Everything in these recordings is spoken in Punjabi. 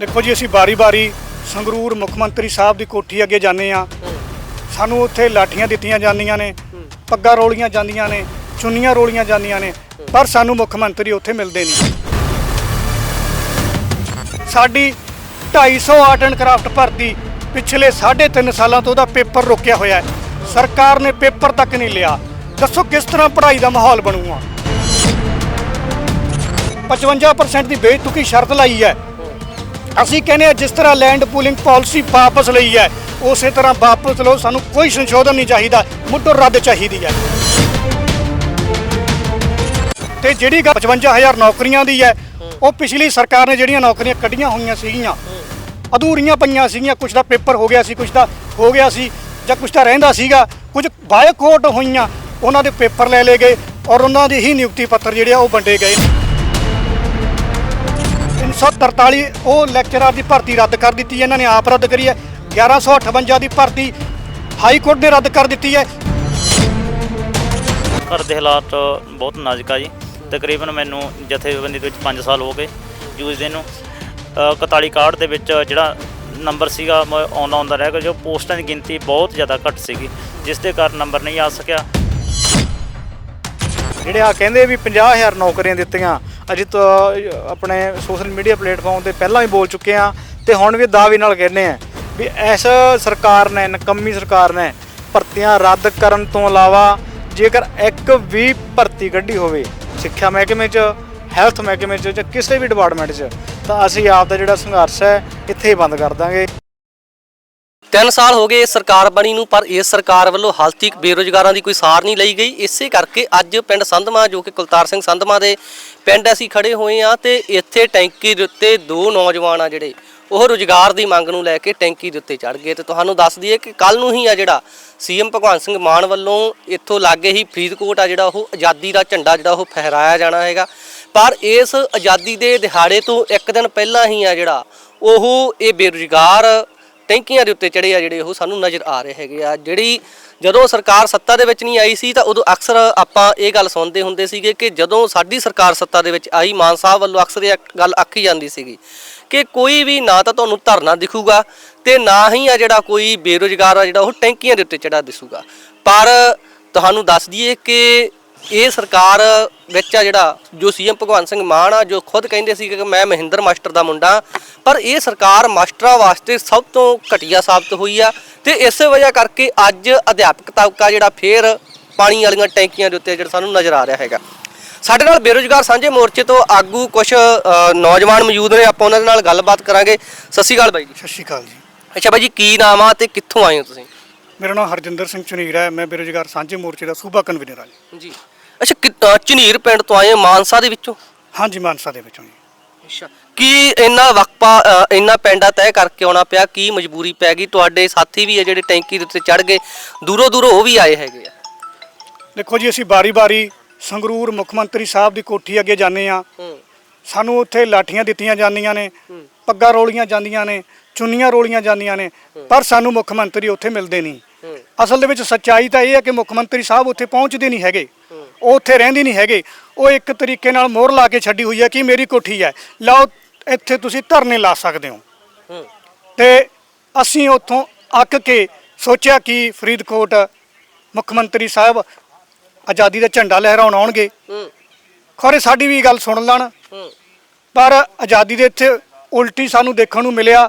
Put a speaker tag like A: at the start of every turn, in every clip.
A: ਦੇਖੋ ਜੀ, ਅਸੀਂ ਬਾਰੀ-ਬਾਰੀ ਸੰਗਰੂਰ ਮੁੱਖ ਮੰਤਰੀ ਸਾਹਿਬ ਦੀ ਕੋਠੀ ਅੱਗੇ ਜਾਂਦੇ ਆ ਸਾਨੂੰ ਉੱਥੇ ਲਾਠੀਆਂ ਦਿੱਤੀਆਂ ਜਾਂਦੀਆਂ ਨੇ, ਪੱਗਾਂ ਰੋਲੀਆਂ ਜਾਂਦੀਆਂ ਨੇ, ਚੁੰਨੀਆਂ ਰੋਲੀਆਂ ਜਾਂਦੀਆਂ ਨੇ, ਪਰ ਸਾਨੂੰ ਮੁੱਖ ਮੰਤਰੀ ਉੱਥੇ ਮਿਲਦੇ ਨਹੀਂ। ਸਾਡੀ 250 ਆਰਟ ਐਂਡ ਕਰਾਫਟ ਭਰਤੀ ਪਿਛਲੇ 3.5 ਸਾਲਾਂ ਤੋਂ ਉਹਦਾ ਪੇਪਰ ਰੋਕਿਆ ਹੋਇਆ ਹੈ। ਸਰਕਾਰ ਨੇ ਪੇਪਰ ਤੱਕ ਨਹੀਂ ਲਿਆ। ਦੱਸੋ ਕਿਸ ਤਰ੍ਹਾਂ ਪੜ੍ਹਾਈ ਦਾ ਮਾਹੌਲ ਬਣੂਗਾ? 55% ਦੀ ਬੇਤੁਕੀ ਸ਼ਰਤ ਲਾਈ ਹੈ। ਅਸੀਂ ਕਹਿੰਦੇ ਆ ਜਿਸ ਤਰ੍ਹਾਂ ਲੈਂਡ ਪੂਲਿੰਗ ਪਾਲਿਸੀ ਵਾਪਸ ਲਈ ਹੈ, ਉਸੇ ਤਰ੍ਹਾਂ ਵਾਪਸ ਲਓ, ਸਾਨੂੰ ਕੋਈ ਸੰਸ਼ੋਧਨ ਨਹੀਂ ਚਾਹੀਦਾ, ਮੁੱਢੋਂ ਰੱਦ ਚਾਹੀਦੀ ਹੈ। ਤੇ ਜਿਹੜੀ ਗੱਲ 55000 ਨੌਕਰੀਆਂ ਦੀ ਹੈ, ਉਹ ਪਿਛਲੀ ਸਰਕਾਰ ਨੇ ਜਿਹੜੀਆਂ ਨੌਕਰੀਆਂ ਕੱਢੀਆਂ ਹੋਈਆਂ ਸੀਗੀਆਂ, ਅਧੂਰੀਆਂ ਪਈਆਂ ਸੀਗੀਆਂ ਕੁਝ ਦਾ ਪੇਪਰ ਹੋ ਗਿਆ ਸੀ ਕੁਝ ਦਾ ਹੋ ਗਿਆ ਸੀ, ਜਾਂ ਕੁਝ ਤਾਂ ਰਹਿੰਦਾ ਸੀਗਾ, ਕੁਝ ਬਾਇਕੋਟ ਹੋਈਆਂ, ਉਹਨਾਂ ਦੇ ਪੇਪਰ ਲੈ ਲਏ ਗਏ ਔਰ ਉਹਨਾਂ ਦੀ ਹੀ ਨਿਯੁਕਤੀ ਪੱਤਰ ਜਿਹੜੇ ਆ ਉਹ ਵੰਡੇ ਗਏ 343 ਉਹ ਲੈਕਚਰਰ ਦੀ ਭਰਤੀ ਰੱਦ ਕਰ ਦਿੱਤੀ ਹੈ ਇਹਨਾਂ ਨੇ ਆਪ ਰੱਦ ਕਰੀ ਹੈ। 1158 ਦੀ ਭਰਤੀ ਹਾਈ ਕੋਰਟ ਨੇ ਰੱਦ ਕਰ ਦਿੱਤੀ ਹੈ।
B: ਘਰ ਦੇ ਹਾਲਾਤ ਬਹੁਤ ਨਾਜ਼ੁਕ ਆ ਜੀ। ਤਕਰੀਬਨ ਮੈਨੂੰ ਜਥੇਬੰਦੀ ਦੇ ਵਿੱਚ 5 ਸਾਲ ਹੋ ਗਏ ਜੂਝਦੇ ਨੂੰ। ਅ, 41 ਕਾਰਡ ਦੇ ਵਿੱਚ ਜਿਹੜਾ ਨੰਬਰ ਸੀਗਾ ਆਉਂਦਾ ਆਉਂਦਾ ਰਹਿ ਗਿਆ ਜੋ ਪੋਸਟਾਂ ਦੀ ਗਿਣਤੀ ਬਹੁਤ ਜ਼ਿਆਦਾ ਘੱਟ ਸੀਗੀ ਜਿਸ ਦੇ ਕਾਰਨ ਨੰਬਰ ਨਹੀਂ ਆ ਸਕਿਆ।
C: ਜਿਹੜੇ ਆ ਕਹਿੰਦੇ ਵੀ 50000 ਨੌਕਰੀਆਂ ਦਿੱਤੀਆਂ ਅਜੇ ਤਾਂ ਆਪਣੇ ਸੋਸ਼ਲ ਮੀਡੀਆ ਪਲੇਟਫਾਰਮ ਤੇ ਪਹਿਲਾਂ ਵੀ ਬੋਲ ਚੁੱਕੇ ਆ ਤੇ ਹੁਣ ਵੀ ਦਾਅਵੇ ਨਾਲ ਕਹਿੰਦੇ ਆ ਵੀ ਇਸ ਸਰਕਾਰ ਨੇ, ਨਕੰਮੀ ਸਰਕਾਰ ਨੇ ਭਰਤੀਆਂ ਰੱਦ ਕਰਨ ਤੋਂ ਇਲਾਵਾ ਜੇਕਰ ਇੱਕ ਵੀ ਭਰਤੀ ਕੱਢੀ ਹੋਵੇ, ਸਿੱਖਿਆ ਮਹਿਕਮੇ 'ਚ ਹੈਲਥ ਮਹਿਕਮੇ 'ਚ ਜਾਂ ਕਿਸੇ ਵੀ ਡਿਪਾਰਟਮੈਂਟ 'ਚ, ਤਾਂ ਅਸੀਂ ਆਪ ਦਾ ਜਿਹੜਾ ਸੰਘਰਸ਼ ਹੈ ਇੱਥੇ ਹੀ ਬੰਦ ਕਰ ਦਾਂਗੇ।
D: ਤਿੰਨ ਸਾਲ ਹੋ ਗਏ ਸਰਕਾਰ ਬਣੀ ਨੂੰ, ਪਰ ਇਸ ਸਰਕਾਰ ਵੱਲੋਂ ਹਾਲ ਤੱਕ ਬੇਰੋਜ਼ਗਾਰਾਂ ਦੀ ਕੋਈ ਸਾਰ ਨਹੀਂ ਲਈ ਗਈ। ਇਸੇ ਕਰਕੇ ਅੱਜ ਪਿੰਡ ਸੰਧਮਾ ਜੋ ਕਿ ਕੁਲਤਾਰ ਸਿੰਘ ਸੰਧਮਾ ਦੇ ਪਿੰਡ ਅਸੀਂ ਖੜੇ ਹੋਏ ਆ ਤੇ ਇੱਥੇ ਟੈਂਕੀ ਦੇ ਉੱਤੇ ਦੋ ਨੌਜਵਾਨ ਆ ਜਿਹੜੇ, ਉਹ ਰੋਜ਼ਗਾਰ ਦੀ ਮੰਗ ਨੂੰ ਲੈ ਕੇ ਟੈਂਕੀ ਦੇ ਉੱਤੇ ਚੜ ਗਏ ਤੇ ਤੁਹਾਨੂੰ ਦੱਸ ਦਈਏ ਕਿ ਕੱਲ ਨੂੰ ਹੀ ਆ ਜਿਹੜਾ ਸੀਐਮ ਭਗਵੰਤ ਸਿੰਘ ਮਾਨ ਵੱਲੋਂ ਇੱਥੋਂ ਲਾਗੇ ਹੀ ਫਰੀਦਕੋਟ ਆ ਜਿਹੜਾ ਉਹ ਆਜ਼ਾਦੀ ਦਾ ਝੰਡਾ ਜਿਹੜਾ ਉਹ ਫਹਿਰਾਇਆ ਜਾਣਾ ਹੈਗਾ। ਪਰ ਇਸ ਆਜ਼ਾਦੀ ਦੇ ਦਿਹਾੜੇ ਤੋਂ ਇੱਕ ਦਿਨ ਪਹਿਲਾਂ ਹੀ ਆ ਜਿਹੜਾ ਉਹ ਇਹ ਬੇਰੁਜ਼ਗਾਰ ਟੈਂਕੀਆਂ ਦੇ ਉੱਤੇ ਚੜੇ ਆ ਜਿਹੜੇ ਉਹ ਸਾਨੂੰ ਨਜ਼ਰ ਆ ਰਹੇ ਹੈਗੇ ਆ। ਜਿਹੜੀ ਜਦੋਂ ਸਰਕਾਰ ਸੱਤਾ ਦੇ ਵਿੱਚ ਨਹੀਂ ਆਈ ਸੀ ਤਾਂ ਉਦੋਂ ਅਕਸਰ ਆਪਾਂ ਇਹ ਗੱਲ ਸੁਣਦੇ ਹੁੰਦੇ ਸੀਗੇ ਕਿ ਜਦੋਂ ਸਾਡੀ ਸਰਕਾਰ ਸੱਤਾ ਦੇ ਵਿੱਚ ਆਈ, ਮਾਨ ਸਾਹਿਬ ਵੱਲੋਂ ਅਕਸਰ ਇਹ ਗੱਲ ਆਖੀ ਜਾਂਦੀ ਸੀਗੀ ਕਿ ਕੋਈ ਵੀ ਨਾ ਤਾਂ ਤੁਹਾਨੂੰ ਧਰਨਾ ਦਿਖੂਗਾ ਤੇ ਨਾ ਹੀ ਆ ਜਿਹੜਾ ਕੋਈ ਬੇਰੁਜ਼ਗਾਰ ਆ ਜਿਹੜਾ ਉਹ ਟੈਂਕੀਆਂ ਦੇ ਉੱਤੇ ਚੜਾ ਦਿਸੂਗਾ। ਪਰ ਤੁਹਾਨੂੰ ਦੱਸ ਦਈਏ ਕਿ ਇਹ ਸਰਕਾਰ ਵਿੱਚ ਆ ਜਿਹੜਾ ਜੋ ਸੀਐਮ ਭਗਵੰਤ ਸਿੰਘ ਮਾਨ ਆ ਜੋ ਖੁਦ ਕਹਿੰਦੇ ਸੀ ਕਿ ਮੈਂ ਮਹਿੰਦਰ ਮਾਸਟਰ ਦਾ ਮੁੰਡਾ ਪਰ ਇਹ ਸਰਕਾਰ ਮਾਸਟਰਾਂ ਵਾਸਤੇ ਸਭ ਤੋਂ ਘਟੀਆ ਸਾਬਤ ਹੋਈ ਆ ਤੇ ਇਸੇ ਵਜ੍ਹਾ ਕਰਕੇ ਅੱਜ ਅਧਿਆਪਕ ਤਬਕਾ ਜਿਹੜਾ ਫੇਰ ਪਾਣੀ ਵਾਲੀਆਂ ਟੈਂਕੀਆਂ ਦੇ ਉੱਤੇ ਜਿਹੜਾ ਸਾਨੂੰ ਨਜ਼ਰ ਆ ਰਿਹਾ ਹੈਗਾ। ਸਾਡੇ ਨਾਲ ਬੇਰੁਜ਼ਗਾਰ ਸਾਂਝੇ ਮੋਰਚੇ ਤੋਂ ਆਗੂ ਕੁਝ ਨੌਜਵਾਨ ਮੌਜੂਦ ਨੇ ਆਪਾਂ ਉਹਨਾਂ ਦੇ ਨਾਲ ਗੱਲਬਾਤ ਕਰਾਂਗੇ। ਸਤਿ ਸ਼੍ਰੀ ਅਕਾਲ ਬਾਈ ਜੀ।
A: ਸਤਿ ਸ਼੍ਰੀ ਅਕਾਲ ਜੀ।
D: ਅੱਛਾ ਬਾਈ ਜੀ ਕੀ ਨਾਮ ਆ ਤੇ ਕਿੱਥੋਂ ਆਏ ਹੋ ਤੁਸੀਂ?
A: ਮੇਰਾ ਨਾਮ ਹਰਜਿੰਦਰ ਸਿੰਘ ਚੁਨੀਰਾ ਹੈ। ਮੈਂ ਬੇਰੁਜ਼ਗਾਰ ਸਾਂਝੇ ਮੋਰਚੇ ਦਾ ਸੂਬਾ ਕਨਵੀਨਰ ਹਾਂ ਜੀ।
D: ਜੀ। ਅੱਛਾ ਕਿ- ਅ, ਝਨੀਰ ਪਿੰਡ ਤੋਂ ਆਏ ਹੋ, ਮਾਨਸਾ ਦੇ ਵਿੱਚੋਂ?
A: ਹਾਂਜੀ ਮਾਨਸਾ ਦੇ ਵਿੱਚੋਂ ਜੀ।
D: ਅੱਛਾ ਕੀ ਇੰਨਾ ਵਕਫਾ ਅ, ਇੰਨਾ ਪੈਂਡਾ ਤੈਅ ਕਰਕੇ ਆਉਣਾ ਪਿਆ? ਕੀ ਮਜਬੂਰੀ ਪੈ ਗਈ? ਤੁਹਾਡੇ ਸਾਥੀ ਵੀ ਆ ਜਿਹੜੇ ਟੈਂਕੀ ਦੇ ਉੱਤੇ ਚੜ ਗਏ। ਦੂਰੋਂ ਦੂਰੋਂ ਉਹ ਵੀ ਆਏ ਹੈਗੇ ਆ।
A: ਦੇਖੋ ਜੀ ਅਸੀਂ ਬਾਰੀ-ਬਾਰੀ ਸੰਗਰੂਰ ਮੁੱਖ ਮੰਤਰੀ ਸਾਹਿਬ ਦੀ ਕੋਠੀ ਅੱਗੇ ਜਾਂਦੇ ਆ
D: ਹੂੰ।
A: ਸਾਨੂੰ ਉੱਥੇ ਲਾਠੀਆਂ ਦਿੱਤੀਆਂ ਜਾਂਦੀਆਂ ਨੇ ਪੱਗਾਂ ਰੋਲੀਆਂ ਜਾਂਦੀਆਂ ਨੇ ਚੁੰਨੀਆਂ ਰੋਲੀਆਂ ਜਾਂਦੀਆਂ ਨੇ ਪਰ ਸਾਨੂੰ ਮੁੱਖ ਮੰਤਰੀ ਉੱਥੇ ਮਿਲਦੇ ਨਹੀਂ।
D: ਹੂੰ।
A: ਅਸਲ ਦੇ ਵਿੱਚ ਸੱਚਾਈ ਤਾਂ ਇਹ ਹੈ ਕਿ ਮੁੱਖ ਮੰਤਰੀ ਸਾਹਿਬ ਉੱਥੇ ਪਹੁੰਚਦੇ ਨਹੀਂ ਹੈਗੇ। ਉਹ ਉੱਥੇ ਰਹਿੰਦੇ ਨਹੀਂ ਹੈਗੇ। ਉਹ ਇੱਕ ਤਰੀਕੇ ਨਾਲ ਮੋਹਰ ਲਾ ਕੇ ਛੱਡੀ ਹੋਈ ਹੈ ਕਿ ਮੇਰੀ ਕੋਠੀ ਹੈ। ਲਓ ਇੱਥੇ ਤੁਸੀਂ ਧਰਨੇ ਲਾ ਸਕਦੇ ਹੋ। ਤੇ ਅਸੀਂ ਉੱਥੋਂ ਅੱਕ ਕੇ ਸੋਚਿਆ ਕਿ ਫਰੀਦਕੋਟ ਮੁੱਖ ਮੰਤਰੀ ਸਾਹਿਬ ਆਜ਼ਾਦੀ ਦਾ ਝੰਡਾ ਲਹਿਰਾਉਣ ਆਉਣਗੇ। ਖਰੇ ਸਾਡੀ ਵੀ ਗੱਲ ਸੁਣ ਲੈਣ। ਪਰ ਆਜ਼ਾਦੀ ਦੇ ਇੱਥੇ ਉਲਟੀ ਸਾਨੂੰ ਦੇਖਣ ਨੂੰ ਮਿਲਿਆ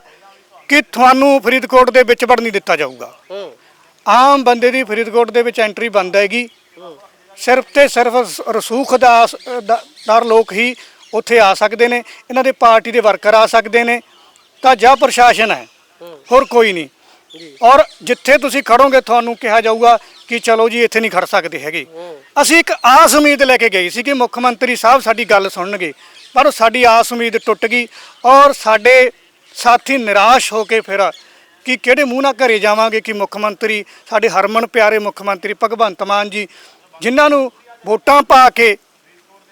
A: ਕਿ ਤੁਹਾਨੂੰ ਫਰੀਦਕੋਟ ਦੇ ਵਿੱਚ ਵੜ ਨਹੀਂ ਦਿੱਤਾ ਜਾਊਗਾ। ਆਮ ਬੰਦੇ ਦੀ ਫਰੀਦਕੋਟ ਦੇ ਵਿੱਚ ਐਂਟਰੀ ਬੰਦ ਹੈਗੀ। ਸਿਰਫ ਤੇ ਸਿਰਫ ਰਸੂਖ ਦਾ ਦਾ- ਦਾਰ ਲੋਕ ਹੀ ਉੱਥੇ ਆ ਸਕਦੇ ਨੇ ਇਹਨਾਂ ਦੇ ਪਾਰਟੀ ਦੇ ਵਰਕਰ ਆ ਸਕਦੇ ਨੇ ਤਾਂ ਜਾਂ ਪ੍ਰਸ਼ਾਸਨ ਹੈ ਹੋਰ ਕੋਈ ਨਹੀਂ। ਔਰ ਜਿੱਥੇ ਤੁਸੀਂ ਖੜੋਗੇ ਤੁਹਾਨੂੰ ਕਿਹਾ ਜਾਊਗਾ ਕਿ ਚਲੋ ਜੀ ਇੱਥੇ ਨਹੀਂ ਖੜ ਸਕਦੇ ਹੈਗੇ। ਅਸੀਂ ਇੱਕ ਆਸ ਉਮੀਦ ਲੈ ਕੇ ਗਏ ਸੀ ਕਿ ਮੁੱਖ ਮੰਤਰੀ ਸਾਹਿਬ ਸਾਡੀ ਗੱਲ ਸੁਣਨਗੇ ਪਰ ਉਹ ਸਾਡੀ ਆਸ ਉਮੀਦ ਟੁੱਟ ਗਈ ਔਰ ਸਾਡੇ ਸਾਥੀ ਨਿਰਾਸ਼ ਹੋ ਕੇ ਫਿਰ ਕਿ ਕਿਹੜੇ ਮੂੰਹ ਨਾਲ ਘਰੇ ਜਾਵਾਂਗੇ ਕਿ ਮੁੱਖ ਮੰਤਰੀ ਸਾਡੇ ਹਰਮਨ ਪਿਆਰੇ ਮੁੱਖ ਮੰਤਰੀ ਭਗਵੰਤ ਮਾਨ ਜੀ ਜਿਨ੍ਹਾਂ ਨੂੰ ਵੋਟਾਂ ਪਾ ਕੇ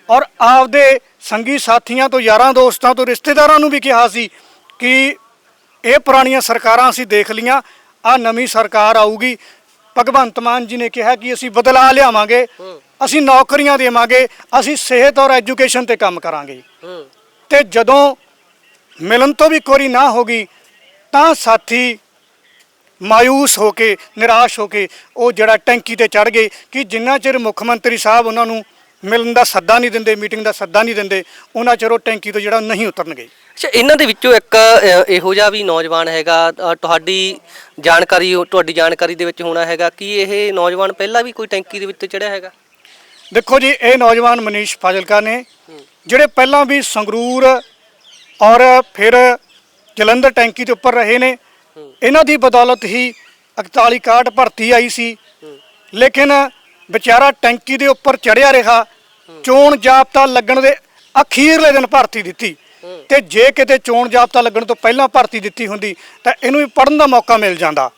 A: ਔਰ ਆਪਦੇ ਸੰਗੀ ਸਾਥੀਆਂ ਤੋਂ ਯਾਰਾਂ ਦੋਸਤਾਂ ਤੋਂ ਰਿਸ਼ਤੇਦਾਰਾਂ ਨੂੰ ਵੀ ਕਿਹਾ ਸੀ ਕਿ ਇਹ ਪੁਰਾਣੀਆਂ ਸਰਕਾਰਾਂ ਅਸੀਂ ਦੇਖ ਲੀਆਂ ਆ ਨਵੀਂ ਸਰਕਾਰ ਆਊਗੀ। ਭਗਵੰਤ ਮਾਨ ਜੀ ਨੇ ਕਿਹਾ ਕਿ ਅਸੀਂ ਬਦਲਾ ਲਿਆਵਾਂਗੇ ਅਸੀਂ ਨੌਕਰੀਆਂ ਦੇਵਾਂਗੇ ਅਸੀਂ ਸਿਹਤ ਔਰ ਐਜੂਕੇਸ਼ਨ ਤੇ ਕੰਮ ਕਰਾਂਗੇ। ਤੇ ਜਦੋਂ ਮਿਲਣ ਤੋਂ ਵੀ ਕੋਰੀ ਨਾ ਹੋਗੀ ਤਾਂ ਸਾਥੀ ਮਾਇੂਸ ਹੋ ਕੇ ਨਿਰਾਸ਼ ਹੋ ਕੇ ਉਹ ਜਿਹੜਾ ਟੈਂਕੀ ਤੇ ਚੜ ਗਏ ਕਿ ਜਿੰਨਾ ਚਿਰ ਮੁੱਖ ਮੰਤਰੀ ਸਾਹਿਬ ਉਹਨਾਂ ਨੂੰ ਮਿਲਣ ਦਾ ਸੱਦਾ ਨਹੀਂ ਦਿੰਦੇ ਮੀਟਿੰਗ ਦਾ ਸੱਦਾ ਨਹੀਂ ਦਿੰਦੇ ਉਹਨਾਂ ਚਿਰ ਉਹ ਟੈਂਕੀ ਤੋਂ ਜਿਹੜਾ ਨਹੀਂ ਉਤਰਨਗੇ।
D: ਅੱਛਾ ਇਹਨਾਂ ਦੇ ਵਿੱਚੋਂ ਇੱਕ ਇਹੋ ਜਿਹਾ ਵੀ ਨੌਜਵਾਨ ਹੈਗਾ ਤੁਹਾਡੀ ਜਾਣਕਾਰੀ ਤੁਹਾਡੀ ਜਾਣਕਾਰੀ ਦੇ ਵਿੱਚ ਹੋਣਾ ਹੈਗਾ ਕਿ ਇਹ ਨੌਜਵਾਨ ਪਹਿਲਾਂ ਵੀ ਕੋਈ ਟੈਂਕੀ ਦੇ ਵਿੱਚ ਚੜਿਆ ਹੈਗਾ?
A: ਦੇਖੋ ਜੀ ਇਹ ਨੌਜਵਾਨ ਮਨੀਸ਼ ਫਾਜ਼ਿਲਕਾ ਨੇ ਜਿਹੜੇ ਪਹਿਲਾਂ ਵੀ ਸੰਗਰੂਰ ਔਰ ਫਿਰ ਜਲੰਧਰ ਟੈਂਕੀ ਦੇ ਉੱਪਰ ਰਹੇ ਨੇ ਇਹਨਾਂ ਦੀ ਬਦੌਲਤ ਹੀ 41 ਕਾਰਡ ਭਰਤੀ ਆਈ ਸੀ। ਲੇਕਿਨ ਵਿਚਾਰਾ ਟੈਂਕੀ ਦੇ ਉੱਪਰ ਚੜਿਆ ਰਿਹਾ। ਚੋਣ ਜਾਬਤਾ ਲੱਗਣ ਦੇ ਅਖੀਰਲੇ ਦਿਨ ਭਰਤੀ ਦਿੱਤੀ। ਤੇ ਜੇ ਕਿਤੇ ਚੋਣ ਜਾਬਤਾ ਲੱਗਣ ਤੋਂ ਪਹਿਲਾਂ ਭਰਤੀ ਦਿੱਤੀ ਹੁੰਦੀ, ਤਾਂ ਇਹਨੂੰ ਵੀ ਪੜਨ ਦਾ ਮੌਕਾ ਮਿਲ ਜਾਂਦਾ।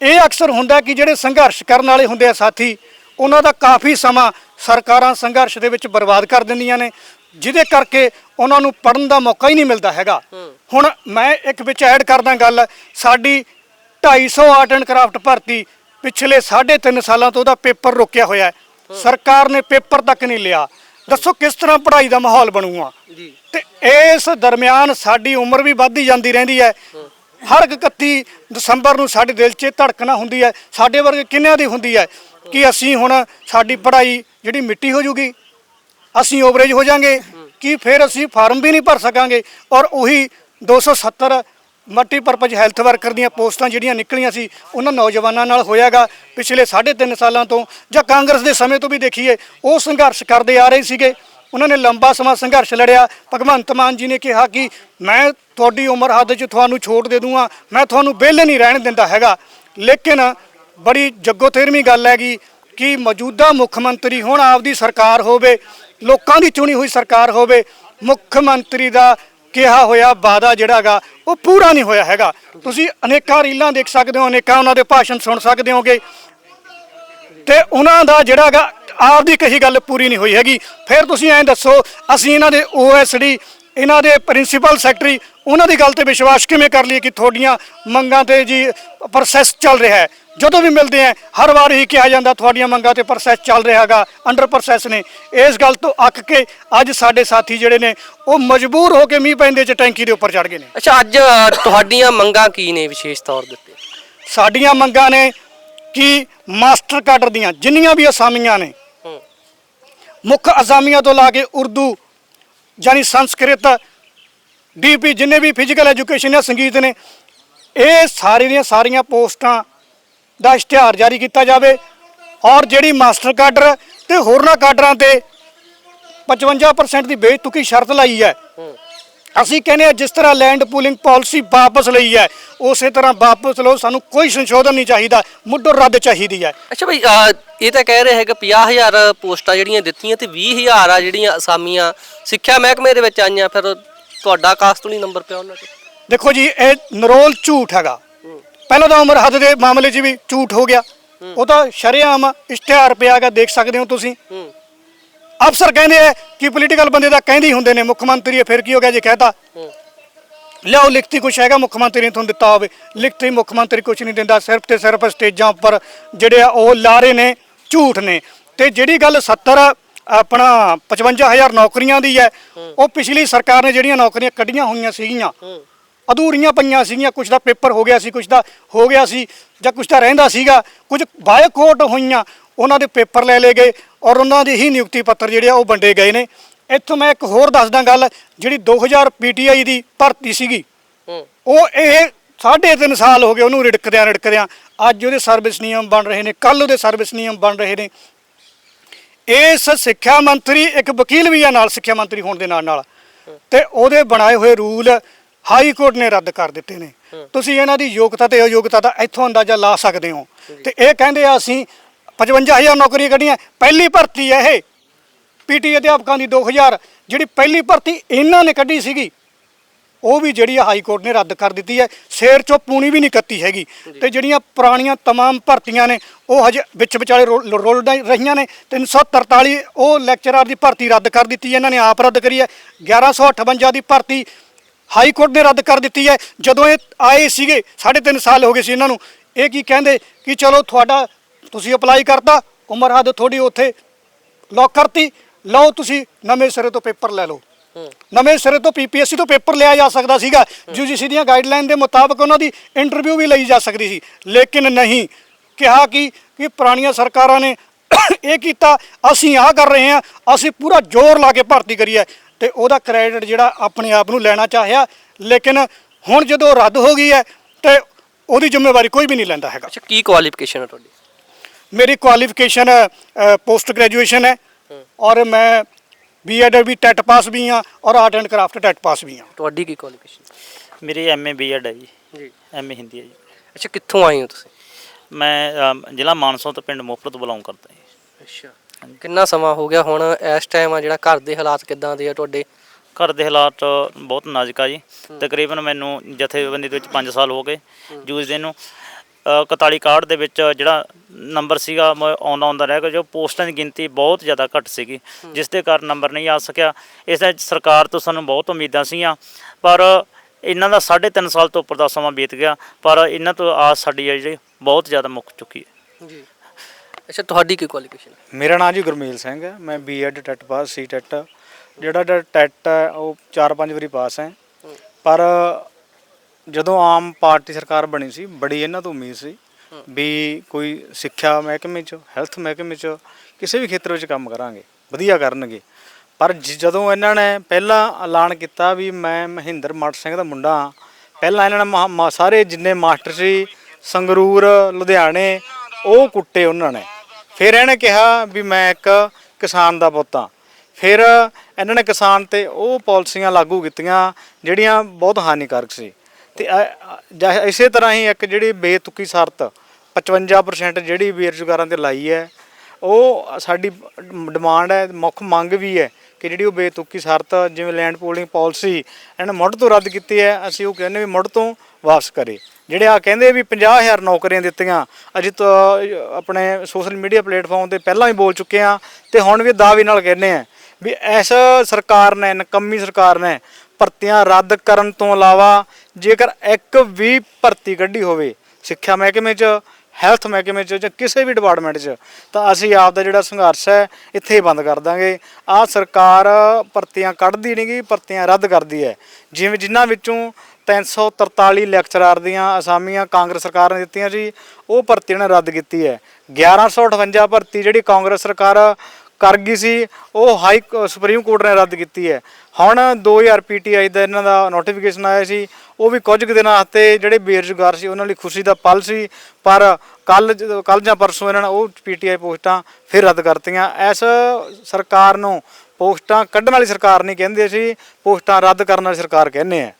A: ਇਹ ਅਕਸਰ ਹੁੰਦਾ ਕਿ ਜਿਹੜੇ ਸੰਘਰਸ਼ ਕਰਨ ਵਾਲੇ ਹੁੰਦੇ ਆ ਸਾਥੀ, ਉਹਨਾਂ ਦਾ ਕਾਫੀ ਸਮਾਂ ਸਰਕਾਰਾਂ ਸੰਘਰਸ਼ ਦੇ ਵਿੱਚ ਬਰਬਾਦ ਕਰ ਦਿੰਦੀਆਂ ਨੇ, ਜਿਹਦੇ ਕਰਕੇ ਉਹਨਾਂ ਨੂੰ ਪੜਨ ਦਾ ਮੌਕਾ ਹੀ ਨਹੀਂ ਮਿਲਦਾ ਹੈਗਾ। ਹੁਣ ਮੈਂ ਇੱਕ ਵਿੱਚ ਐਡ ਕਰਦਾ ਗੱਲ ਸਾਡੀ 250 ਆਰਟ ਐਂਡ ਕਰਾਫਟ ਭਰਤੀ ਪਿਛਲੇ 3.5 ਸਾਲਾਂ ਤੋਂ ਉਹਦਾ ਪੇਪਰ ਰੁਕਿਆ ਹੋਇਆ ਸਰਕਾਰ ਨੇ ਪੇਪਰ ਤੱਕ ਨਹੀਂ ਲਿਆ। ਦੱਸੋ ਕਿਸ ਤਰ੍ਹਾਂ ਪੜ੍ਹਾਈ ਦਾ ਮਾਹੌਲ ਬਣੂਗਾ? ਤੇ ਇਸ ਦਰਮਿਆਨ ਸਾਡੀ ਉਮਰ ਵੀ ਵੱਧਦੀ ਜਾਂਦੀ ਰਹਿੰਦੀ ਹੈ। ਹਰ ਇੱਕ 31 ਦਸੰਬਰ ਨੂੰ ਸਾਡੇ ਦਿਲ 'ਚ ਧੜਕਣਾ ਹੁੰਦੀ ਹੈ। ਸਾਡੇ ਵਰਗੇ ਕਿੰਨਿਆਂ ਦੀ ਹੁੰਦੀ ਹੈ ਕਿ ਅਸੀਂ ਹੁਣ ਸਾਡੀ ਪੜ੍ਹਾਈ ਜਿਹੜੀ ਮਿੱਟੀ ਹੋ ਜੂਗੀ ਅਸੀਂ ਓਵਰੇਜ ਹੋ ਜਾਾਂਗੇ ਕਿ ਫਿਰ ਅਸੀਂ ਫਾਰਮ ਵੀ ਨਹੀਂ ਭਰ ਸਕਾਂਗੇ ਔਰ ਉਹੀ 270 ਮਲਟੀਪਰਪਜ਼ ਹੈਲਥ ਵਰਕਰ ਦੀਆਂ ਪੋਸਟਾਂ ਜਿਹੜੀਆਂ ਨਿਕਲੀਆਂ ਸੀ, ਉਹਨਾਂ ਨੌਜਵਾਨਾਂ ਨਾਲ ਹੋਇਆਗਾ ਪਿਛਲੇ 3.5 ਸਾਲਾਂ ਤੋਂ, ਜਾਂ ਕਾਂਗਰਸ ਦੇ ਸਮੇਂ ਤੋਂ ਵੀ ਦੇਖੀਏ, ਉਹ ਸੰਘਰਸ਼ ਕਰਦੇ ਆ ਰਹੇ ਸੀਗੇ। ਉਹਨਾਂ ਨੇ ਲੰਬਾ ਸਮਾਂ ਸੰਘਰਸ਼ ਲੜਿਆ। ਭਗਵੰਤ ਮਾਨ ਜੀ ਨੇ ਕਿਹਾ ਕਿ ਮੈਂ ਤੁਹਾਡੀ ਉਮਰ ਹੱਦ 'ਚ ਤੁਹਾਨੂੰ ਛੋਟ ਦੇ ਦੂੰਗਾ, ਮੈਂ ਤੁਹਾਨੂੰ ਵਿਹਲੇ ਨਹੀਂ ਰਹਿਣ ਦਿੰਦਾ ਹੈਗਾ। ਲੇਕਿਨ ਬੜੀ ਜੱਗੋ-ਤੇਰਵੀਂ ਗੱਲ ਹੈਗੀ ਕਿ ਮੌਜੂਦਾ ਮੁੱਖ ਮੰਤਰੀ ਹੁਣ ਆਪਦੀ ਸਰਕਾਰ ਹੋਵੇ, ਲੋਕਾਂ ਦੀ ਚੁਣੀ ਹੋਈ ਸਰਕਾਰ ਹੋਵੇ, ਮੁੱਖ ਮੰਤਰੀ ਦਾ ਕਿਹਾ ਹੋਇਆ ਵਾਅਦਾ ਜਿਹੜਾਗਾ ਉਹ ਪੂਰਾ ਨਹੀਂ ਹੋਇਆ ਹੈਗਾ। ਤੁਸੀਂ ਅਨੇਕਾਂ ਰੀਲਾਂ ਦੇਖ ਸਕਦੇ ਹੋ, ਅਨੇਕਾਂ ਉਹਨਾਂ ਦੇ ਭਾਸ਼ਣ ਸੁਣ ਸਕਦੇ ਹੋਗੇ। ਤੇ ਉਹਨਾਂ ਦਾ ਜਿਹੜਾਗਾ ਆਪਦੀ ਕਹੀ ਗੱਲ ਪੂਰੀ ਨਹੀਂ ਹੋਈ ਹੈਗੀ। ਫਿਰ ਤੁਸੀਂ ਐਂ ਦੱਸੋ, ਅਸੀਂ ਇਹਨਾਂ ਦੇ ਓਐਸਡੀ ਇਹਨਾਂ ਦੇ ਪ੍ਰਿੰਸੀਪਲ ਸੈਕਟਰੀ, ਉਹਨਾਂ ਦੀ ਗੱਲ ਤੇ ਵਿਸ਼ਵਾਸ ਕਿਵੇਂ ਕਰ ਲਈਏ ਕਿ ਤੁਹਾਡੀਆਂ ਮੰਗਾਂ ਤੇ ਜੀ ਪ੍ਰੋਸੈਸ ਚੱਲ ਰਿਹਾ ਹੈ? ਜਦੋਂ ਵੀ ਮਿਲਦੇ ਆ ਹਰ ਵਾਰ ਹੀ ਕਿਹਾ ਜਾਂਦਾ ਤੁਹਾਡੀਆਂ ਮੰਗਾਂ ਤੇ ਪ੍ਰੋਸੈਸ ਚੱਲ ਰਿਹਾ ਹੈਗਾ ਅੰਡਰ ਪ੍ਰੋਸੈਸ ਨੇ। ਇਸ ਗੱਲ ਤੋਂ ਅੱਕ ਕੇ ਅੱਜ ਸਾਡੇ ਸਾਥੀ ਜਿਹੜੇ ਨੇ ਉਹ ਮਜਬੂਰ ਹੋ ਕੇ ਮੀਂਹ ਪੈਂਦੇ ਚ ਟੈਂਕੀ ਦੇ ਉੱਪਰ ਚੜ ਗਏ ਨੇ।
D: ਅੱਛਾ ਅੱਜ ਤੁਹਾਡੀਆਂ ਮੰਗਾਂ ਕੀ ਨੇ ਵਿਸ਼ੇਸ਼ ਤੌਰ ਦੇ ਉੱਤੇ?
A: ਸਾਡੀਆਂ ਮੰਗਾਂ ਨੇ ਕਿ ਮਾਸਟਰ ਕਾਡਰ ਦੀਆਂ ਜਿੰਨੀਆਂ ਵੀ ਅਸਾਮੀਆਂ ਨੇ ਮੁੱਖ ਅਸਾਮੀਆਂ ਤੋਂ ਲਾ ਕੇ ਉਰਦੂ ਯਾਨੀ ਸੰਸਕ੍ਰਿਤ ਡੀਪੀ ਜਿੰਨੇ ਵੀ ਫਿਜ਼ੀਕਲ ਐਜੂਕੇਸ਼ਨ ਜਾਂ ਸੰਗੀਤ ਨੇ ਇਹ ਸਾਰੀ ਦੀਆਂ ਸਾਰੀਆਂ ਪੋਸਟਾਂ ਦਾ ਇਸ਼ਤਿਹਾਰ ਜਾਰੀ ਕੀਤਾ ਜਾਵੇ ਔਰ ਜਿਹੜੀ ਮਾਸਟਰ ਕਾਡਰ ਤੇ ਹੋਰਨਾਂ ਕਾਡਰਾਂ ਤੇ 55% ਦੀ ਬੇਤੁਕੀ ਸ਼ਰਤ ਲਾਈ ਹੈ। ਅਸੀਂ ਕਹਿੰਦੇ ਆ ਜਿਸ ਤਰ੍ਹਾਂ ਲੈਂਡ ਪੂਲਿੰਗ ਪਾਲਿਸੀ ਵਾਪਸ ਲਈ ਹੈ ਉਸੇ ਤਰ੍ਹਾਂ ਵਾਪਸ ਲਓ ਸਾਨੂੰ ਕੋਈ ਸੰਸ਼ੋਧਨ ਨਹੀਂ ਚਾਹੀਦਾ ਮੁੱਢੋਂ ਰੱਦ ਚਾਹੀਦੀ ਹੈ।
D: ਅੱਛਾ ਭਾਈ ਇਹ ਤਾਂ ਕਹਿ ਰਹੇ ਹੈਗਾ 50000 ਪੋਸਟਾਂ ਜਿਹੜੀਆਂ ਦਿੱਤੀਆਂ ਤੇ 20000 ਆ ਜਿਹੜੀਆਂ ਅਸਾਮੀਆਂ ਸਿੱਖਿਆ ਮਹਿਕਮੇ ਦੇ ਵਿੱਚ ਆਈਆਂ ਫਿਰ ਤੁਹਾਡਾ ਕਾਸਤ ਨਹੀਂ ਨੰਬਰ ਪਿਆ ਉਹਨਾਂ ਤੇ
A: ਦੇਖੋ ਜੀ ਇਹ ਨਰੋਲ ਝੂਠ ਹੈਗਾ। ਪਹਿਲਾਂ ਤਾਂ ਉਮਰ ਹੱਦ ਦੇ ਮਾਮਲੇ 'ਚ ਵੀ ਝੂਠ ਹੋ ਗਿਆ। ਉਹ ਤਾਂ ਸ਼ਰੇਆਮ ਇਸ਼ਤਿਹਾਰ ਪਿਆ ਹੈਗਾ ਦੇਖ ਸਕਦੇ ਹੋ ਤੁਸੀਂ। ਅਫਸਰ ਕਹਿੰਦੇ ਆ ਕਿ ਪੋਲੀਟੀਕਲ ਬੰਦੇ ਤਾਂ ਕਹਿੰਦੇ ਹੁੰਦੇ ਨੇ ਮੁੱਖ ਮੰਤਰੀ ਫਿਰ ਕੀ ਹੋ ਗਿਆ ਜੇ ਕਹਤਾ। ਲਿਆਓ ਲਿਖਤੀ ਕੁਛ ਹੈਗਾ ਮੁੱਖ ਮੰਤਰੀ ਨੇ ਤੁਹਾਨੂੰ ਦਿੱਤਾ ਹੋਵੇ। ਲਿਖਤੀ ਮੁੱਖ ਮੰਤਰੀ ਕੁਛ ਨਹੀਂ ਦਿੰਦਾ ਸਿਰਫ ਤੇ ਸਿਰਫ ਸਟੇਜਾਂ ਉੱਪਰ ਜਿਹੜੇ ਆ ਉਹ ਲਾਰੇ ਨੇ ਝੂਠ ਨੇ। ਤੇ ਜਿਹੜੀ ਗੱਲ 70 ਆਪਣਾ 55000 ਨੌਕਰੀਆਂ ਦੀ ਹੈ ਉਹ ਪਿਛਲੀ ਸਰਕਾਰ ਨੇ ਜਿਹੜੀਆਂ ਨੌਕਰੀਆਂ ਕੱਢੀਆਂ ਹੋਈਆਂ ਸੀਗੀਆਂ ਅਧੂਰੀਆਂ ਪਈਆਂ ਸੀਗੀਆਂ ਕੁਝ ਦਾ ਪੇਪਰ ਹੋ ਗਿਆ ਸੀ ਕੁਝ ਦਾ ਹੋ ਗਿਆ ਸੀ ਜਾਂ ਕੁਝ ਦਾ ਰਹਿੰਦਾ ਸੀਗਾ ਕੁਝ ਬਾਇਕੋਟ ਹੋਈਆਂ ਉਹਨਾਂ ਦੇ ਪੇਪਰ ਲੈ ਲਏ ਗਏ ਔਰ ਉਹਨਾਂ ਦੇ ਹੀ ਨਿਯੁਕਤੀ ਪੱਤਰ ਜਿਹੜੇ ਆ ਉਹ ਵੰਡੇ ਗਏ ਨੇ। ਇੱਥੋਂ ਮੈਂ ਇੱਕ ਹੋਰ ਦੱਸਦਾ ਗੱਲ ਜਿਹੜੀ 2000 ਪੀਟੀਆਈ ਦੀ ਭਰਤੀ ਸੀਗੀ ਉਹ ਇਹ ਸਾਢੇ ਤਿੰਨ ਸਾਲ ਹੋ ਗਏ ਉਹਨੂੰ ਰਿੜਕਦਿਆਂ ਰਿੜਕਦਿਆਂ ਅੱਜ ਉਹਦੇ ਸਰਵਿਸ ਨਿਯਮ ਬਣ ਰਹੇ ਨੇ ਕੱਲ ਉਹਦੇ ਸਰਵਿਸ ਨਿਯਮ ਬਣ ਰਹੇ ਨੇ। ਇਸ ਸਿੱਖਿਆ ਮੰਤਰੀ ਇੱਕ ਵਕੀਲ ਵੀ ਆ ਨਾਲ ਸਿੱਖਿਆ ਮੰਤਰੀ ਹੋਣ ਦੇ ਨਾਲ ਨਾਲ ਤੇ ਉਹਦੇ ਬਣਾਏ ਹੋਏ ਰੂਲ ਹਾਈ ਕੋਰਟ ਨੇ ਰੱਦ ਕਰ ਦਿੱਤੇ ਨੇ ਤੁਸੀਂ ਇਹਨਾਂ ਦੀ ਯੋਗਤਾ ਤੇ ਅਯੋਗਤਾ ਦਾ ਇੱਥੋਂ ਅੰਦਾਜ਼ਾ ਲਾ ਸਕਦੇ ਹੋ ਤੇ ਇਹ ਕਹਿੰਦੇ ਆ ਅਸੀਂ 55000 ਨੌਕਰੀਆਂ ਕੱਢੀਆਂ ਪਹਿਲੀ ਭਰਤੀ ਹੈ ਇਹ ਪੀਟੀ ਅਧਿਆਪਕਾਂ ਦੀ 2000 ਜਿਹੜੀ ਪਹਿਲੀ ਭਰਤੀ ਇਹਨਾਂ ਨੇ ਕੱਢੀ ਸੀਗੀ ਉਹ ਵੀ ਜਿਹੜੀ ਆ ਹਾਈ ਕੋਰਟ ਨੇ ਰੱਦ ਕਰ ਦਿੱਤੀ ਹੈ ਸ਼ੇਰ ਚੋਂ ਪੂਣੀ ਵੀ ਨਹੀਂ ਕੱਤੀ ਹੈਗੀ ਤੇ ਜਿਹੜੀਆਂ ਪੁਰਾਣੀਆਂ तमाम ਭਰਤੀਆਂ ਨੇ ਉਹ ਹਜੇ ਵਿੱਚ ਵਿਚਾਲੇ ਰੋਲ ਰੋਲ ਡ- ਰਹੀਆਂ ਨੇ 343 ਉਹ ਲੈਕਚਰਰ ਦੀ ਭਰਤੀ ਰੱਦ ਕਰ ਦਿੱਤੀ ਹੈ ਇਹਨਾਂ ਨੇ ਆਪ ਰੱਦ ਕਰੀ ਹੈ 1158 ਦੀ ਭਰਤੀ ਹਾਈ ਕੋਰਟ ਨੇ ਰੱਦ ਕਰ ਦਿੱਤੀ ਹੈ। ਜਦੋਂ ਇਹ ਆਏ ਸੀਗੇ ਸਾਢੇ ਤਿੰਨ ਸਾਲ ਹੋ ਗਏ ਸੀ ਇਹਨਾਂ ਨੂੰ। ਇਹ ਕੀ ਕਹਿੰਦੇ ਕਿ ਚਲੋ ਤੁਹਾਡਾ ਤੁਸੀਂ ਅਪਲਾਈ ਕਰਤਾ ਉਮਰ ਹੱਦ ਥੋੜੀ ਉੱਥੇ ਲੌਕ ਕਰਤੀ। ਲਓ ਤੁਸੀਂ ਨਵੇਂ ਸਿਰੇ ਤੋਂ ਪੇਪਰ ਲੈ ਲਓ। ਨਵੇਂ ਸਿਰੇ ਤੋਂ ਪੀਪੀਐਸਸੀ ਤੋਂ ਪੇਪਰ ਲਿਆ ਜਾ ਸਕਦਾ ਸੀਗਾ। ਯੂਜੀਸੀ ਦੀਆਂ ਗਾਈਡਲਾਈਨ ਦੇ ਮੁਤਾਬਕ ਉਹਨਾਂ ਦੀ ਇੰਟਰਵਿਊ ਵੀ ਲਈ ਜਾ ਸਕਦੀ ਸੀ। ਲੇਕਿਨ ਨਹੀਂ। ਕਿਹਾ ਕਿ ਕਿ ਪੁਰਾਣੀਆਂ ਸਰਕਾਰਾਂ ਨੇ ਇਹ ਕੀਤਾ ਅਸੀਂ ਆਹ ਕਰ ਰਹੇ ਹਾਂ ਅਸੀਂ ਪੂਰਾ ਜ਼ੋਰ ਲਾ ਕੇ ਭਰਤੀ ਕਰੀ ਹੈ ਤੇ ਉਹਦਾ ਕ੍ਰੈਡਿਟ ਜਿਹੜਾ ਆਪਣੇ ਆਪ ਨੂੰ ਲੈਣਾ ਚਾਹਿਆ ਲੇਕਿਨ ਹੁਣ ਜਦੋਂ ਰੱਦ ਹੋ ਗਈ ਹੈ ਤੇ ਉਹਦੀ ਜ਼ਿੰਮੇਵਾਰੀ ਕੋਈ ਵੀ ਨਹੀਂ ਲੈਂਦਾ ਹੈਗਾ।
D: ਅੱਛਾ ਕੀ ਕੁਆਲੀਫਿਕੇਸ਼ਨ ਹੈ ਤੁਹਾਡੀ?
A: ਮੇਰੀ ਕੁਆਲੀਫਿਕੇਸ਼ਨ ਪੋਸਟ ਗ੍ਰੈਜੂਏਸ਼ਨ ਹੈ। ਔਰ ਮੈਂ ਬੀਐਡ ਵੀ ਟੈਟ ਪਾਸ ਵੀ ਹਾਂ ਔਰ art and craft TET pass ਵੀ ਹਾਂ।
D: ਤੁਹਾਡੀ ਕੀ ਕੁਆਲੀਫਿਕੇਸ਼ਨ
B: ਮੇਰੀ ਐਮਏ ਬੀਐਡ ਹੈ ਜੀ।
D: ਜੀ।
B: ਐਮਏ ਹਿੰਦੀ ਹੈ ਜੀ।
D: ਅੱਛਾ ਕਿੱਥੋਂ ਆਏ ਹੋ ਤੁਸੀਂ?
B: ਮੈਂ ਜ਼ਿਲ੍ਹਾ ਮਾਨਸਾ ਤੋਂ ਪਿੰਡ ਮੋਪਰ ਤੋਂ ਬਿਲੋਂਗ ਕਰਦਾ ਜੀ।
D: ਅੱਛਾ। ਕਿੰਨਾ ਸਮਾਂ ਹੋ ਗਿਆ ਹੁਣ ਇਸ ਟਾਈਮ ਆ ਜਿਹੜਾ ਘਰ ਦੇ ਹਾਲਾਤ ਕਿੱਦਾਂ ਦੇ ਆ ਤੁਹਾਡੇ?
B: ਘਰ ਦੇ ਹਾਲਾਤ ਬਹੁਤ ਨਾਜ਼ੁਕ ਆ ਜੀ। ਤਕਰੀਬਨ ਮੈਨੂੰ ਜਥੇਬੰਦੀ ਦੇ ਵਿੱਚ 5 ਸਾਲ ਹੋ ਗਏ ਜੂਝਦੇ ਨੂੰ। ਅ, 41 ਕਾਰਡ ਦੇ ਵਿੱਚ ਜਿਹੜਾ ਨੰਬਰ ਸੀਗਾ ਮੈਂ ਆਉਂਦਾ ਆਉਂਦਾ ਰਹਿ ਗਿਆ ਜੋ ਪੋਸਟਾਂ ਦੀ ਗਿਣਤੀ ਬਹੁਤ ਜ਼ਿਆਦਾ ਘੱਟ ਸੀਗੀ ਜਿਸ ਦੇ ਕਾਰਨ ਨੰਬਰ ਨਹੀਂ ਆ ਸਕਿਆ। ਇਸ ਦਾ ਸਰਕਾਰ ਤੋਂ ਸਾਨੂੰ ਬਹੁਤ ਉਮੀਦਾਂ ਸੀਗੀਆਂ ਪਰ ਇਹਨਾਂ ਦਾ 3.5 ਸਾਲ ਤੋਂ ਉੱਪਰ ਦਾ ਸਮਾਂ ਬੀਤ ਗਿਆ ਪਰ ਇਹਨਾਂ ਤੋਂ ਆਸ ਸਾਡੀ ਹੈ ਜਿਹੜੀ ਬਹੁਤ ਜ਼ਿਆਦਾ ਮੁੱਕ ਚੁੱਕੀ ਹੈ।
D: ਜੀ। ਅੱਛਾ ਤੁਹਾਡੀ ਕੀ ਕੁਆਲੀਫਿਕੇਸ਼ਨ ਹੈ?
C: ਮੇਰਾ ਨਾਮ ਜੀ ਗੁਰਮੇਲ ਸਿੰਘ ਹੈ। ਮੈਂ ਬੀਐਡ ਟੈਟ ਪਾਸ ਸੀ ਟੈਟ ਜਿਹੜਾ ਟੈਟ ਹੈ ਉਹ 4-5 ਵਾਰੀ ਪਾਸ ਹੈ। ਪਰ ਜਦੋਂ ਆਮ ਪਾਰਟੀ ਸਰਕਾਰ ਬਣੀ ਸੀ ਬੜੀ ਇਹਨਾਂ ਤੋਂ ਉਮੀਦ ਸੀ ਵੀ ਕੋਈ ਸਿੱਖਿਆ ਮਹਿਕਮੇ 'ਚ ਹੈਲਥ ਮਹਿਕਮੇ 'ਚ ਕਿਸੇ ਵੀ ਖੇਤਰ ਵਿੱਚ ਕੰਮ ਕਰਾਂਗੇ ਵਧੀਆ ਕਰਨਗੇ। ਪਰ ਜਦੋਂ ਇਹਨਾਂ ਨੇ ਪਹਿਲਾਂ ਐਲਾਨ ਕੀਤਾ ਵੀ ਮੈਂ ਮਹਿੰਦਰ ਮੱਟ ਸਿੰਘ ਦਾ ਮੁੰਡਾ ਹਾਂ ਪਹਿਲਾਂ ਇਹਨਾਂ ਨੇ ਮਹਾ- ਮਾ- ਸਾਰੇ ਜਿੰਨੇ ਮਾਸਟਰ ਸੀ ਸੰਗਰੂਰ, ਲੁਧਿਆਣੇ, ਉਹ ਕੁੱਟੇ ਉਹਨਾਂ ਨੇ। ਫਿਰ ਇਹਨੇ ਕਿਹਾ ਵੀ ਮੈਂ ਇੱਕ ਕਿਸਾਨ ਦਾ ਪੁੱਤ ਹਾਂ। ਫਿਰ ਇਹਨਾਂ ਨੇ ਕਿਸਾਨ ਤੇ ਉਹ ਪਾਲਿਸੀਆਂ ਲਾਗੂ ਕੀਤੀਆਂ ਜਿਹੜੀਆਂ ਬਹੁਤ ਹਾਨੀਕਾਰਕ ਸੀ। ਤੇ ਇਸੇ ਤਰ੍ਹਾਂ ਹੀ ਇੱਕ ਜਿਹੜੀ ਬੇਤੁਕੀ ਸ਼ਰਤ 55% ਜਿਹੜੀ ਬੇਰੁਜ਼ਗਾਰਾਂ ਤੇ ਲਾਈ ਹੈ, ਉਹ ਸਾਡੀ ਡਿਮਾਂਡ ਹੈ, ਮੁੱਖ ਮੰਗ ਵੀ ਹੈ ਕਿ ਜਿਹੜੀ ਉਹ ਬੇਤੁਕੀ ਸ਼ਰਤ ਜਿਵੇਂ ਲੈਂਡ ਪੋਲਿੰਗ ਪਾਲਿਸੀ, ਇਹਨਾਂ ਨੇ ਮੁੱਢ ਤੋਂ ਰੱਦ ਕੀਤੀ ਹੈ, ਅਸੀਂ ਉਹ ਕਹਿੰਦੇ ਵੀ ਮੁੱਢ ਤੋਂ ਵਾਪਸ ਕਰੇ। ਜਿਹੜੇ ਆ ਕਹਿੰਦੇ ਵੀ 50000 ਨੌਕਰੀਆਂ ਦਿੱਤੀਆਂ, ਅਜੇ ਤਾਂ ਆਪਣੇ ਸੋਸ਼ਲ ਮੀਡੀਆ ਪਲੇਟਫਾਰਮ ਤੇ ਪਹਿਲਾਂ ਵੀ ਬੋਲ ਚੁੱਕੇ ਆ ਤੇ ਹੁਣ ਵੀ ਦਾਅਵੇ ਨਾਲ ਕਹਿੰਦੇ ਆ ਵੀ ਇਸ ਸਰਕਾਰ ਨੇ, ਨਕੰਮੀ ਸਰਕਾਰ ਨੇ ਭਰਤੀਆਂ ਰੱਦ ਕਰਨ ਤੋਂ ਇਲਾਵਾ ਜੇਕਰ ਇੱਕ ਵੀ ਭਰਤੀ ਕੱਢੀ ਹੋਵੇ, ਸਿੱਖਿਆ ਮਹਿਕਮੇ 'ਚ ਹੈਲਥ ਮਹਿਕਮੇ 'ਚ ਜਾਂ ਕਿਸੇ ਵੀ ਡਿਪਾਰਟਮੈਂਟ 'ਚ, ਤਾਂ ਅਸੀਂ ਆਪ ਦਾ ਜਿਹੜਾ ਸੰਘਰਸ਼ ਹੈ ਇੱਥੇ ਹੀ ਬੰਦ ਕਰ ਦਾਂਗੇ। ਆ ਸਰਕਾਰ ਭਰਤੀਆਂ ਕੱਢਦੀ ਨਹੀਂ ਗੀ ਭਰਤੀਆਂ ਰੱਦ ਕਰਦੀ ਹੈ। ਜਿਵੇਂ ਜਿਨ੍ਹਾਂ ਵਿੱਚੋਂ 343 ਲੈਕਚਰਾਰ ਦੀਆਂ ਅਸਾਮੀਆਂ ਕਾਂਗਰਸ ਸਰਕਾਰ ਨੇ ਦਿੱਤੀਆਂ ਸੀ ਉਹ ਭਰਤੀ ਨੇ ਰੱਦ ਕੀਤੀ ਹੈ। 1158 ਭਰਤੀ ਜਿਹੜੀ ਕਾਂਗਰਸ ਸਰਕਾਰ ਕਰ ਗਈ ਸੀ, ਉਹ ਹਾਈ ਸੁਪਰੀਮ ਕੋਰਟ ਨੇ ਰੱਦ ਕੀਤੀ ਹੈ। ਹੁਣ 2000 ਪੀਟੀਆਈ ਦਾ ਇਹਨਾਂ ਦਾ ਨੋਟੀਫਿਕੇਸ਼ਨ ਆਇਆ ਸੀ। ਉਹ ਵੀ ਕੁਝ ਕੁ ਦਿਨਾਂ ਵਾਸਤੇ ਜਿਹੜੇ ਬੇਰੁਜ਼ਗਾਰ ਸੀ, ਉਹਨਾਂ ਲਈ ਖੁਸ਼ੀ ਦਾ ਪਲ ਸੀ। ਪਰ ਕੱਲ ਕੱਲ ਜਾਂ ਪਰਸੋਂ ਇਹਨਾਂ ਨੇ ਉਹ ਪੀਟੀਆਈ ਪੋਸਟਾਂ ਫਿਰ ਰੱਦ ਕਰਤੀਆਂ। ਇਸ ਸਰਕਾਰ ਨੂੰ ਪੋਸਟਾਂ ਕੱਢਣ ਵਾਲੀ ਸਰਕਾਰ ਨਹੀਂ ਕਹਿੰਦੇ ਸੀ ਪੋਸਟਾਂ ਰੱਦ ਕਰਨ ਵਾਲੀ ਸਰਕਾਰ ਕਹਿੰਦੇ ਆ।